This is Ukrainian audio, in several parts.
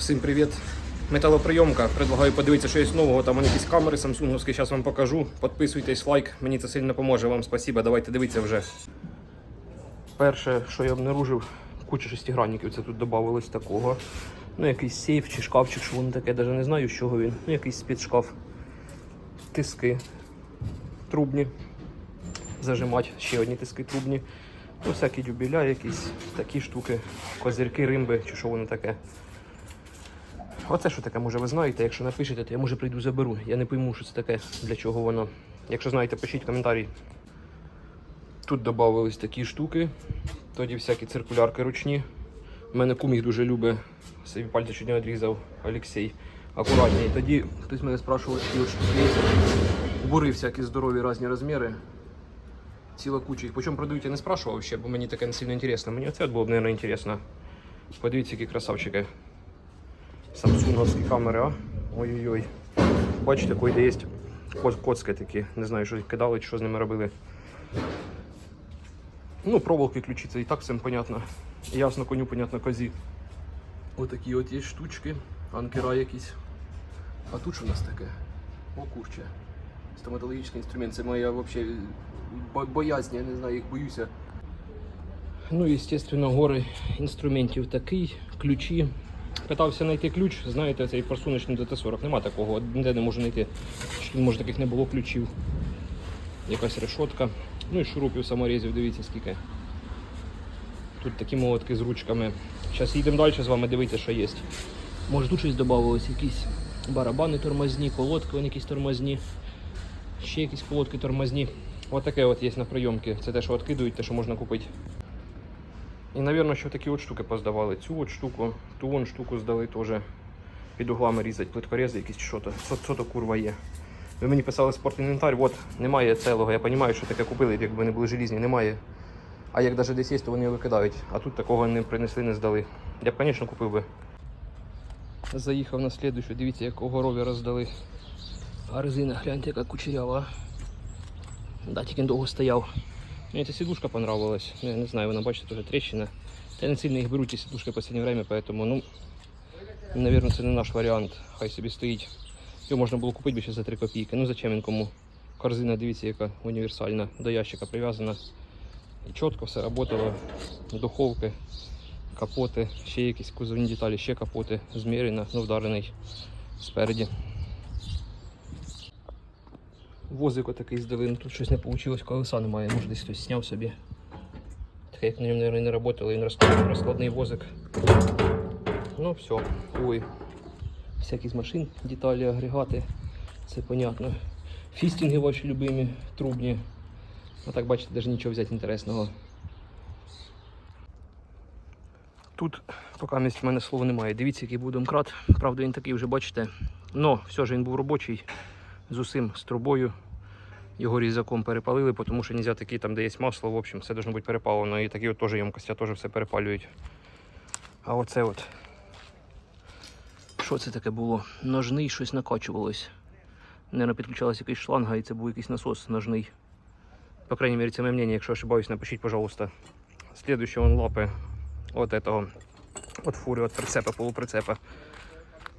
Всім привіт. Металоприйомка. Предлагаю подивитися, що є нового. Там якісь камери самсунговські, зараз вам покажу. Підписуйтесь, лайк, мені це сильно поможе. Вам спасибо. Давайте дивитися вже. Перше, що я обнаружив, куча шестигранників. Це тут додавалось такого. Ну, якийсь сейф чи шкафчик, що воно таке, навіть не знаю, з чого він. Ну, якийсь спецшкаф. Тиски трубні. Зажимать ще одні тиски трубні. Ну, всякі дюбеля, якісь такі штуки, козирки, римби, чи що воно таке. Оце що таке, може ви знаєте, якщо напишете, то я може прийду заберу. Я не пойму, що це таке, для чого воно. Якщо знаєте, пишіть коментарі. Тут додавались такі штуки, тоді всякі циркулярки ручні. У мене кум їх дуже любить. Собі пальці не відрізав Олексій. Акуратні. Тоді хтось мене спрашував, які от штуки. Бури всякі здорові різні розміри. Ціла куча їх. Причому продають я не спрашував ще, бо мені таке не сильно інтересно. Мені оце було б, мабуть, інтересно. Подивіться, які красавчики. Самсунговські камери, а? Ой-ой-ой. Бачите, кої де є ко- коцки такі. Не знаю, що кидали, що з ними робили. Ну, проволоки ключі, і так всім понятно. Ясно, коню, понятно, козі. Отакі от є штучки, анкера якісь. А тут що у нас таке? О, курче. Стоматологічний інструмент. Це моя взагалі бо- боязнь, я не знаю, їх боюся. Ну, звісно, гори інструментів такий, ключі. Питався знайти ключ, знаєте, цей просуночний ДТ-40. Нема такого, ніде не можу знайти. Може таких не було ключів. Якась решотка. Ну і шурупів саморізів, дивіться скільки. Тут такі молотки з ручками. Зараз їдемо далі з вами, дивіться, що є. Може тут щось додавалось, якісь барабани тормозні, колодки вони якісь тормозні. Ще якісь колодки тормозні. Ось таке от є на прийомки. Це те, що відкидують, те, що можна купити. І, мабуть, що такі от штуки поздавали. Цю от штуку, ту вон штуку здали теж під углами різати, плиткорези якісь що то. Що, що то курва є. Ви мені писали спортінвентар, от немає цілого. Я розумію, що таке купили, якби вони були желізні, немає. А як навіть десь є, то вони викидають. А тут такого не принесли, не здали. Я б, звісно, купив би. Заїхав на слідущу, дивіться, якого рові роздали. А резина, гляньте, яка кучерява. Да, тільки довго стояв. Мені ця сідушка понравилась. Ну, Я не знаю, вона бачите, теж тріщина. Та я не сильно їх беру ці сідушки в останнє время, поэтому, ну, наверное, це не наш варіант. Хай собі стоїть. Його можна було купити ще за 3 копійки. Ну зачем він кому? Корзина, дивіться, яка універсальна, до ящика прив'язана. І чітко все працювало. Духовки, капоти, ще якісь кузовні деталі, ще капоти, змірено, ну вдарений спереді. Возик отакий здали, ну тут щось не вийшло, колеса немає, може десь хтось зняв собі. Так як на ньому, мабуть, не працювали, він розкладний, розкладний возик. Ну все, ой. Всякі з машин, деталі, агрегати, це понятно. Фістінги ваші любимі, трубні. А так бачите, навіть нічого взяти інтересного. Тут поки в мене слова немає. Дивіться, який був домкрат. Правда, він такий вже бачите. Но все ж він був робочий з усім, з трубою. Його різаком перепалили, тому що нельзя такі там, де є масло, в общем, все должно бути перепалено. І такі от теж ємкості теж все перепалюють. А оце от. Що це таке було? Ножний щось накачувалось. Наверно, підключалася якийсь шланга і це був якийсь насос ножний. По крайней мере, це моє мнение, якщо ошибаюсь, напишіть, пожалуйста. Следующее он лапи от этого, от фури, от прицепа, полуприцепа.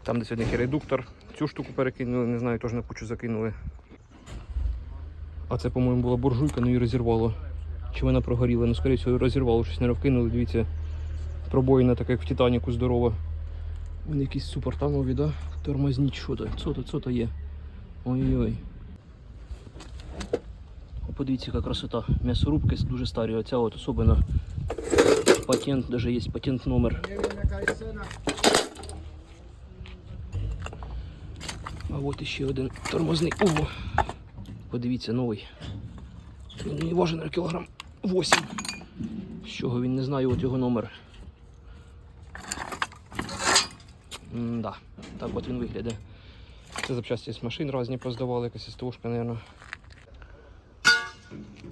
Там десь один редуктор. Цю штуку перекинули, не знаю, теж на кучу закинули. А це, по-моєму, була буржуйка, ну і розірвало. Чи вона прогоріла? Ну, скоріше всього, розірвало, щось не вкинули, дивіться. Пробоїна така, як в Титаніку здорова. Вони якісь супертанові, да? Тормозні, чи що то? Що то, що то є? Ой-ой. О, Подивіться, яка красота. М'ясорубки дуже старі, оця от особливо патент, даже є патент номер. А от іще один тормозний. Ого! Подивіться, новий. Він важить на кілограм 8. З чого він не знаю, от його номер. М-да, так от він виглядає. Це запчасті з машин різні поздавали, якась СТОшка, мабуть.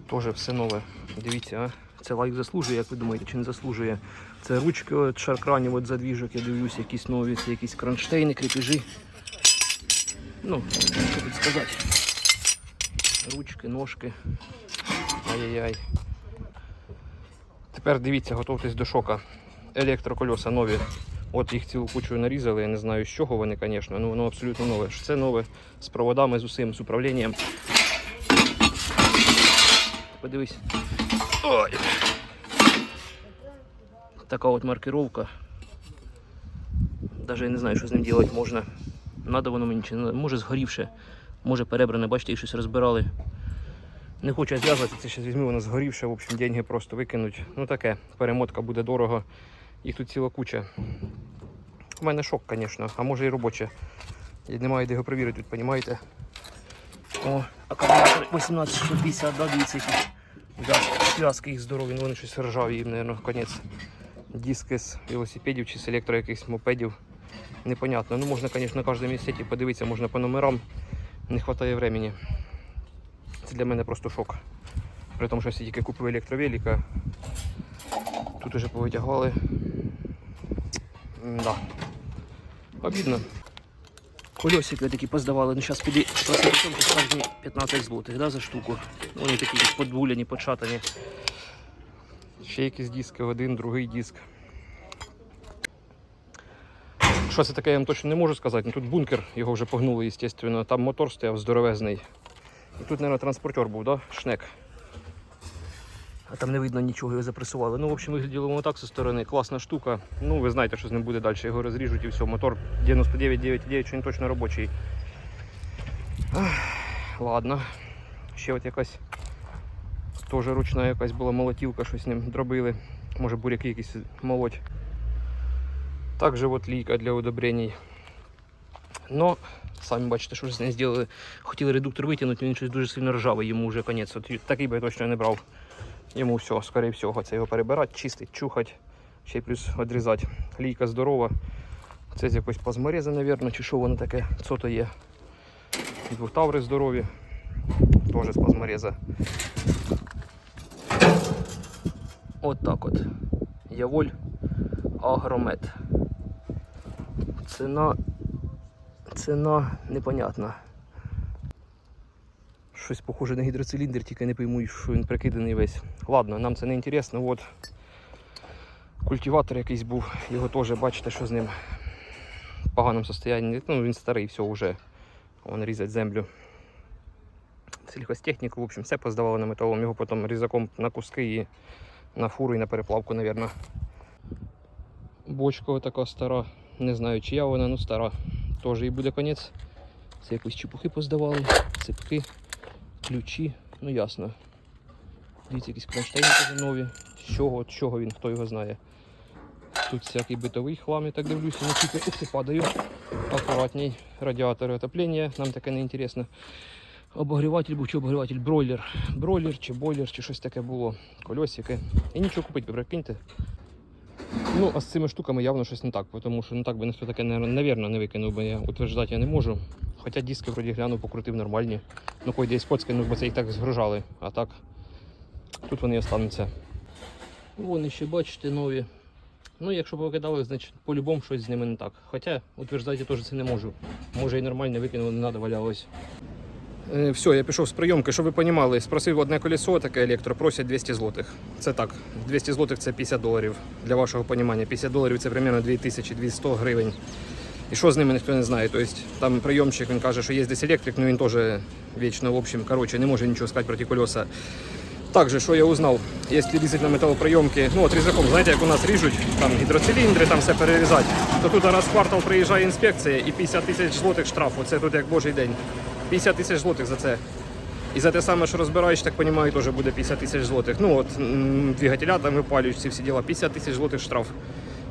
Тоже все нове. Дивіться, а? Це лайк заслужує, як ви думаєте, чи не заслужує. Це ручки от шаркранів, от задвіжок, я дивлюсь, якісь нові, це якісь кронштейни, крепежі. Ну, що тут сказати. Ручки, ножки. Ай-яй-яй. Тепер дивіться, готуйтесь до шока. Електрокольоса нові. От їх цілу кучу нарізали, я не знаю з чого вони, звісно, ну воно абсолютно нове. Це нове з проводами, з усім, з управлінням. Подивись. Ой. Така от маркировка. Я не знаю, що з ним робити можна. Надо воно мені чи не. Може згорівше, може перебране, бачите, їх щось розбирали. Не хочу зв'язувати, це ще візьму, воно згорівше, в общем, деньги просто викинуть. Ну таке, перемотка буде дорого. Їх тут ціла куча. У мене шок, звісно, а може і робоче. І немає де його перевірити, тут, розумієте? О, акумулятор 18650, да, дивіться, зв'язки їх здорові, ну вони щось ржаві, їм, мабуть, конець. Диски з велосипедів чи з електро якихось мопедів. Непонятно. Ну можна, звісно, на кожному місці подивитися, можна по номерам. Не вистачає времени. Це для мене просто шок. При тому, що я тільки купив електровелика. Тут уже повитягали. Да. Обідно. Колесики такі поздавали. Ну зараз просимо справжні 15 злотих да, за штуку. Вони такі якісь подбуляні, початані. Ще якісь диски, один, другий диск. Що це таке, я вам точно не можу сказати. Ну, тут бункер, його вже погнули, звісно. Там мотор стояв здоровезний. І тут, мабуть, транспортер був, да? Шнек. А там не видно нічого, його запресували. Ну, в общем, вигляділо воно так зі сторони. Класна штука. Ну, ви знаєте, що з ним буде далі. Його розріжуть і все. Мотор 99,9,9, що він точно робочий. Ах, ладно. Ще от якась теж ручна якась була молотілка, щось з ним дробили. Може буряки якісь молоть. Также от лійка для удобрений. Но, самі бачите, що з нею зробили. Хотіли редуктор витягнути, він щось дуже сильно ржавий, йому вже конець. От такий би я точно не брав. Йому все, скоріше всього, це його перебирати, чистити, чухати, ще й плюс відрізати. Лійка здорова. Це з якоїсь плазмореза, мабуть, чи що воно таке, що то є. Двохтаври здорові, теж з плазмореза. От так от. Яволь Агромет. Ціна. Ціна непонятна. Щось похоже на гідроциліндр, тільки не пойму, що він прикиданий весь. Ладно, нам це не інтересно. От культиватор якийсь був, його теж бачите, що з ним в поганому состоянні. Ну, він старий, все вже. Вон різать землю. Сільхозтехніку, в общем, все поздавали на металом, його потім різаком на куски і на фуру і на переплавку, мабуть. Бочка така стара. Не знаю, чия вона, ну стара. Теж їй буде конець. Це якісь чепухи поздавали, цепки, ключі, ну ясно. Дивіться, якісь кронштейни нові. З чого, з чого він, хто його знає. Тут всякий битовий хлам, я так дивлюся, не тільки ух падаю. Акуратній. Радіатори отоплення, нам таке не інтересно. Обогріватель був чи обогріватель, бройлер. Бройлер чи бойлер, чи щось таке було. Кольосики. І нічого купити, прикиньте. Ну, а з цими штуками явно щось не так, тому що ну так би ніхто таке, навірно, не викинув би я утверждати я не можу. Хоча диски вроді глянув, покрутив нормальні. Ну, хоч десь поцьканув, бо це їх так згружали. А так, тут вони і остануться. Вони ще бачите нові. Ну, якщо покидали, значить по-любому щось з ними не так. Хоча утверждати я теж це не можу. Може і нормально викинули, не треба валялось. Е, все, я пішов з прийомки, щоб ви розуміли, спросив одне колесо, таке електро, просять 200 злотих. Це так, 200 злотих це 50 доларів. Для вашого розуміння. 50 доларів це приблизно 2200 гривень. І що з ними ніхто не знає. Тобто там прийомчик, він каже, що є десь електрик, але він теж вічно, в общем, коротше, не може нічого сказати проти колеса. Также, що я узнав, якщо різати на металоприйомки, ну от різаком, знаєте, як у нас ріжуть, там гідроциліндри, там все перерізати, то тут раз в квартал приїжджає інспекція і 50 тисяч злотих штрафу. Це тут як божий день. 50 тисяч злотих за це. І за те саме, що розбираєш, так розумію, теж буде 50 тисяч злотих. Ну от двигателя там випалюють ці всі діла. 50 тисяч злотих штраф.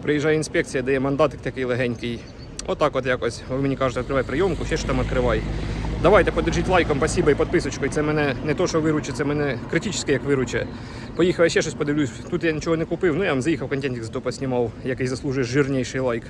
Приїжджає інспекція, дає мандатик такий легенький. Отак от якось. Ви мені кажете, відкривай прийомку, ще що там відкривай. Давайте подержіть лайком, спасибо і підписочкою. Це мене не то, що виручить, це мене критично як виручить. Поїхав я ще щось подивлюсь. Тут я нічого не купив. Ну я вам заїхав контентик зато поснімав, який заслужує жирніший лайк.